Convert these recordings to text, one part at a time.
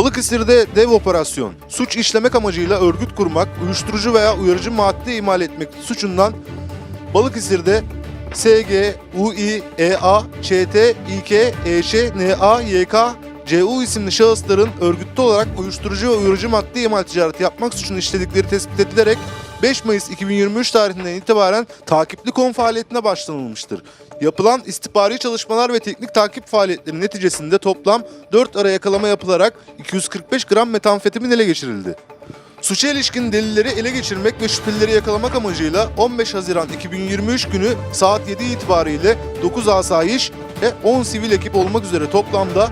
Balıkesir'de dev operasyon. Suç işlemek amacıyla örgüt kurmak, uyuşturucu veya uyarıcı madde imal etmek suçundan Balıkesir'de SG, UI, EA, ÇT, İK, EŞ, NA, YK, CU isimli şahısların örgütlü olarak uyuşturucu ve uyarıcı madde imal ticareti yapmak suçunu işledikleri tespit edilerek 5 Mayıs 2023 tarihinden itibaren takipli kon faaliyetine başlanılmıştır. Yapılan istihbari çalışmalar ve teknik takip faaliyetleri neticesinde toplam 4 ara yakalama yapılarak 245 gram metamfetamin ele geçirildi. Suça ilişkin delilleri ele geçirmek ve şüphelileri yakalamak amacıyla 15 Haziran 2023 günü saat 7 itibariyle 9 asayiş ve 10 sivil ekip olmak üzere toplamda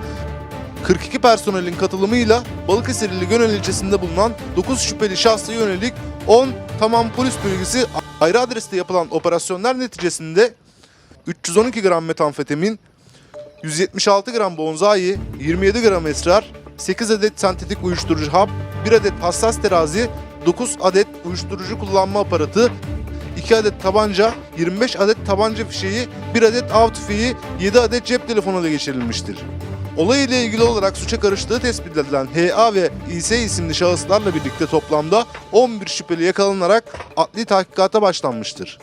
42 personelin katılımıyla Balıkesir ili Gönel ilçesinde bulunan 9 şüpheli şahsa yönelik 10 tamam polis bilgisi ayrı adreste yapılan operasyonlar neticesinde 312 gram metamfetamin, 176 gram bonzai, 27 gram esrar, 8 adet sentetik uyuşturucu hap, 1 adet hassas terazi, 9 adet uyuşturucu kullanma aparatı, 2 adet tabanca, 25 adet tabanca fişeği, 1 adet av tüfeği, 7 adet cep telefonu ele geçirilmiştir. Olay ile ilgili olarak suça karıştığı tespit edilen HA ve İS isimli şahıslarla birlikte toplamda 11 şüpheli yakalanarak adli tahkikata başlanmıştır.